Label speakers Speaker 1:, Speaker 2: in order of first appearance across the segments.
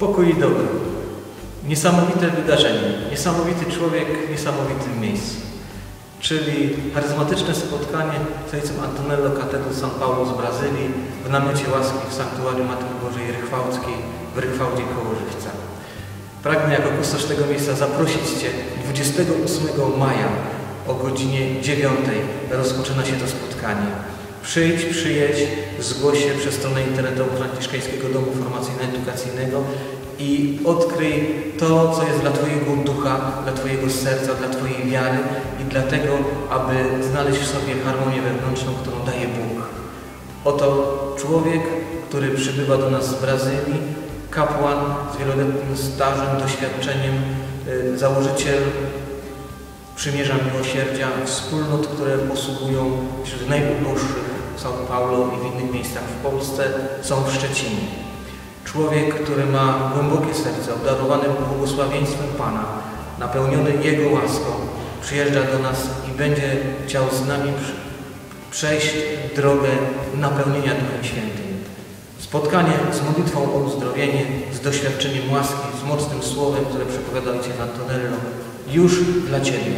Speaker 1: Pokój i dobro. Niesamowite wydarzenie, niesamowity człowiek w niesamowitym miejscu. Czyli charyzmatyczne spotkanie z ojcem Antonello Katedry San Paulo z Brazylii w namiocie łaski w Sanktuarium Matki Bożej Rychwałdzkiej w Rychwałdzie koło Żywca. Pragnę jako kustosz tego miejsca zaprosić Cię 28 maja o godzinie 9 rozpoczyna się to spotkanie. Przyjdź, przyjedź, zgłoś się przez stronę internetową Franciszkańskiego Domu Formacyjno-Edukacyjnego i odkryj to, co jest dla Twojego ducha, dla Twojego serca, dla Twojej wiary i dlatego, aby znaleźć w sobie harmonię wewnętrzną, którą daje Bóg. Oto człowiek, który przybywa do nas z Brazylii, kapłan z wieloletnim stażem, doświadczeniem, y, założyciel Przymierza Miłosierdzia, wspólnot, które posługują wśród najuboższych w São Paulo i w innych miejscach w Polsce, są w Szczecinie. Człowiek, który ma głębokie serce, obdarowany błogosławieństwem Pana, napełniony Jego łaską, przyjeżdża do nas i będzie chciał z nami przejść drogę napełnienia Duchem Świętym. Spotkanie z modlitwą o uzdrowienie, z doświadczeniem łaski, z mocnym słowem, które przepowiada ojciec Antonello, już dla Ciebie.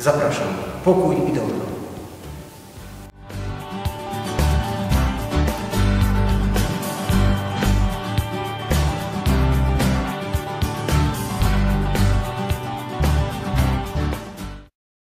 Speaker 1: Zapraszam. Pokój i dobro.